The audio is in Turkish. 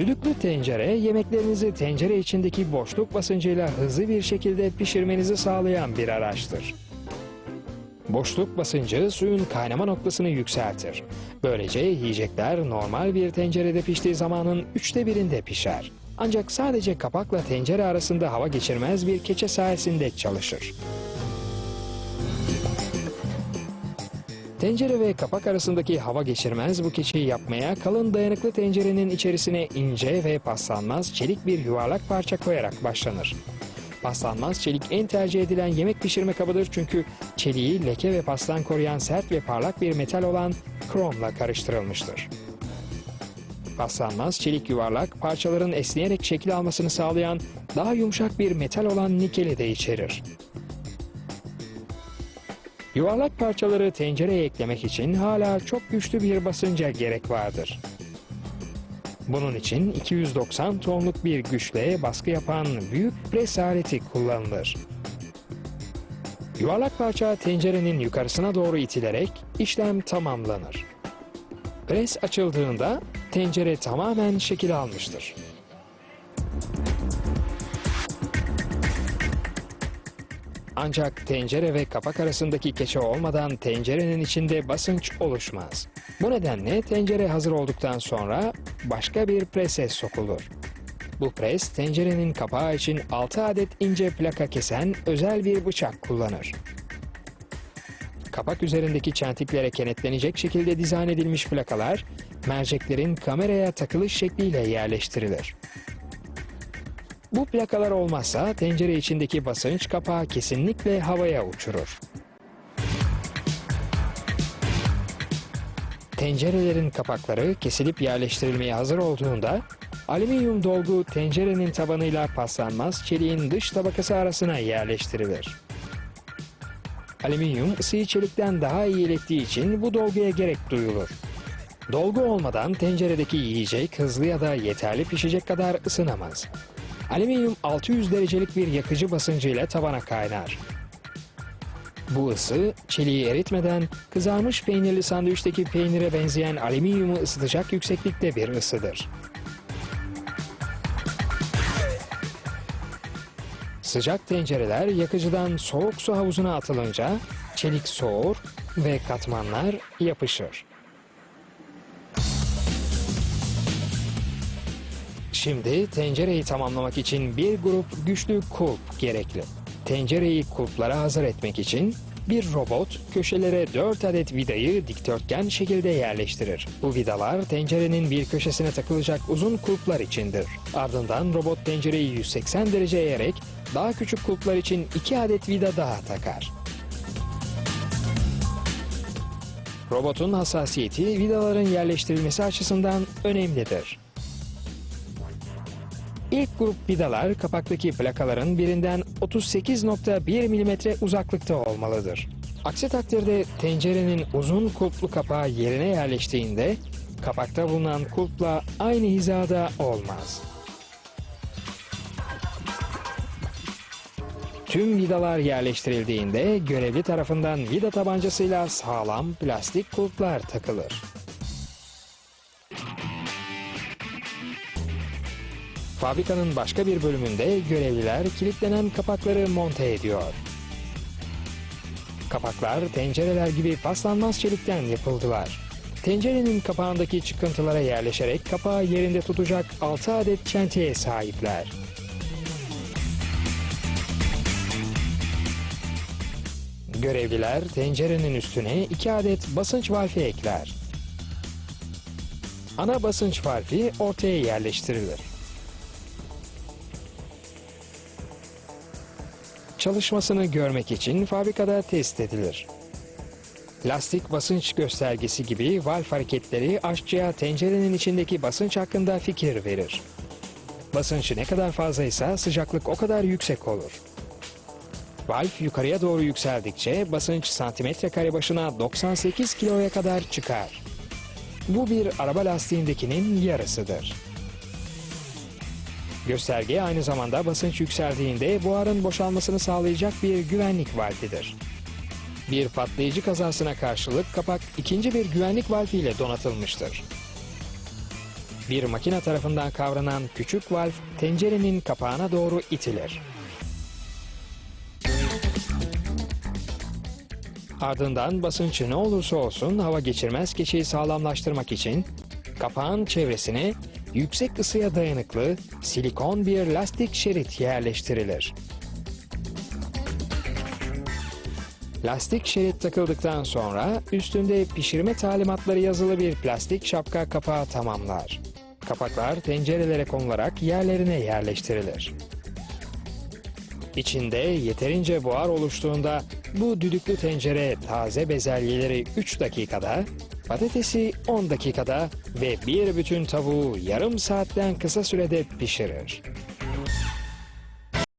Düdüklü tencere yemeklerinizi tencere içindeki boşluk basıncıyla hızlı bir şekilde pişirmenizi sağlayan bir araçtır. Boşluk basıncı suyun kaynama noktasını yükseltir. Böylece yiyecekler normal bir tencerede piştiği zamanın üçte birinde pişer. Ancak sadece kapakla tencere arasında hava geçirmez bir keçe sayesinde çalışır. Tencere ve kapak arasındaki hava geçirmez bu keçeyi yapmaya kalın dayanıklı tencerenin içerisine ince ve paslanmaz çelik bir yuvarlak parça koyarak başlanır. Paslanmaz çelik en tercih edilen yemek pişirme kabıdır çünkü çeliği leke ve pastan koruyan sert ve parlak bir metal olan kromla karıştırılmıştır. Paslanmaz çelik yuvarlak parçaların esneyerek şekil almasını sağlayan daha yumuşak bir metal olan nikeli de içerir. Yuvarlak parçaları tencereye eklemek için hala çok güçlü bir basınca gerek vardır. Bunun için 290 tonluk bir güçle baskı yapan büyük pres aleti kullanılır. Yuvarlak parça tencerenin yukarısına doğru itilerek işlem tamamlanır. Pres açıldığında tencere tamamen şekil almıştır. Ancak tencere ve kapak arasındaki keçe olmadan tencerenin içinde basınç oluşmaz. Bu nedenle tencere hazır olduktan sonra başka bir prese sokulur. Bu pres tencerenin kapağı için 6 adet ince plaka kesen özel bir bıçak kullanır. Kapak üzerindeki çentiklere kenetlenecek şekilde dizayn edilmiş plakalar merceklerin kameraya takılış şekliyle yerleştirilir. Bu plakalar olmazsa tencere içindeki basınç kapağı kesinlikle havaya uçurur. Tencerelerin kapakları kesilip yerleştirilmeye hazır olduğunda alüminyum dolgu tencerenin tabanıyla paslanmaz çeliğin dış tabakası arasına yerleştirilir. Alüminyum ısıyı çelikten daha iyi ilettiği için bu dolguya gerek duyulur. Dolgu olmadan tenceredeki yiyecek hızlı ya da yeterli pişecek kadar ısınamaz. Alüminyum 600 derecelik bir yakıcı basıncıyla tabana kaynar. Bu ısı çeliği eritmeden kızarmış peynirli sandviçteki peynire benzeyen alüminyumu ısıtacak yükseklikte bir ısıdır. Sıcak tencereler yakıcıdan soğuk su havuzuna atılınca çelik soğur ve katmanlar yapışır. Şimdi tencereyi tamamlamak için bir grup güçlü kulp gerekli. Tencereyi kulplara hazır etmek için bir robot köşelere 4 adet vidayı dikdörtgen şekilde yerleştirir. Bu vidalar tencerenin bir köşesine takılacak uzun kulplar içindir. Ardından robot tencereyi 180 derece eğerek daha küçük kulplar için 2 adet vida daha takar. Robotun hassasiyeti vidaların yerleştirilmesi açısından önemlidir. İlk grup vidalar kapaktaki plakaların birinden 38.1 mm uzaklıkta olmalıdır. Aksi takdirde tencerenin uzun kulplu kapağı yerine yerleştiğinde kapakta bulunan kulpla aynı hizada olmaz. Tüm vidalar yerleştirildiğinde görevli tarafından vida tabancasıyla sağlam plastik kulplar takılır. Fabrikanın başka bir bölümünde görevliler kilitlenen kapakları monte ediyor. Kapaklar tencereler gibi paslanmaz çelikten yapıldılar. Tencerenin kapağındaki çıkıntılara yerleşerek kapağı yerinde tutacak 6 adet çentiye sahipler. Görevliler tencerenin üstüne 2 adet basınç valfi ekler. Ana basınç valfi ortaya yerleştirilir. Çalışmasını görmek için fabrikada test edilir. Lastik basınç göstergesi gibi valf hareketleri aşçıya tencerenin içindeki basınç hakkında fikir verir. Basınç ne kadar fazlaysa sıcaklık o kadar yüksek olur. Valf yukarıya doğru yükseldikçe basınç santimetre kare başına 98 kiloya kadar çıkar. Bu bir araba lastiğindekinin yarısıdır. Gösterge aynı zamanda basınç yükseldiğinde buharın boşalmasını sağlayacak bir güvenlik valfidir. Bir patlayıcı kazasına karşılık kapak ikinci bir güvenlik valfi ile donatılmıştır. Bir makine tarafından kavranan küçük valv tencerenin kapağına doğru itilir. Ardından basıncı ne olursa olsun hava geçirmez keçeyi sağlamlaştırmak için kapağın çevresine yüksek ısıya dayanıklı silikon bir lastik şerit yerleştirilir. Lastik şerit takıldıktan sonra üstünde pişirme talimatları yazılı bir plastik şapka kapağı tamamlar. Kapaklar tencerelere konularak yerlerine yerleştirilir. İçinde yeterince buhar oluştuğunda bu düdüklü tencere taze bezelyeleri 3 dakikada, patatesi 10 dakikada ve bir bütün tavuğu yarım saatten kısa sürede pişirir.